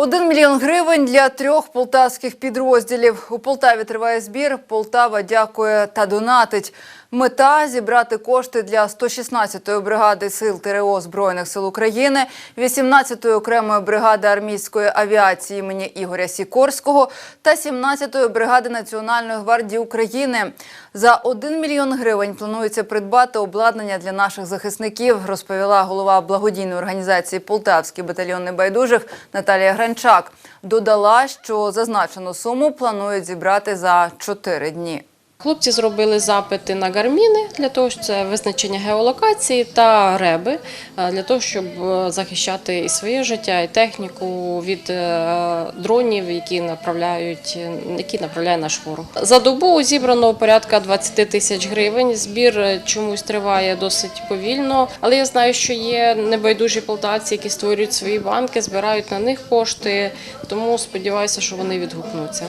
Один мільйон гривень для трьох полтавських підрозділів. У Полтаві триває збір. Полтава дякує та донатить. Мета – зібрати кошти для 116-ї бригади сил ТРО Збройних сил України, 18-ї окремої бригади армійської авіації імені Ігоря Сікорського та 17-ї бригади Національної гвардії України. За 1 мільйон гривень планується придбати обладнання для наших захисників, розповіла голова благодійної організації Полтавський батальйон небайдужих Наталія Гранчак. Додала, що зазначену суму планують зібрати за 4 дні. Хлопці зробили запити на гарміни для того, що це визначення геолокації та реби е, для того, щоб е, захищати і своє життя, і техніку від е, дронів, які направляють, які направляє наш ворог. За добу зібрано порядка 20 тисяч гривень. Збір чомусь триває досить повільно, але я знаю, що є небайдужі полтавці, які створюють свої банки, збирають на них кошти. Тому сподіваюся, що вони відгукнуться.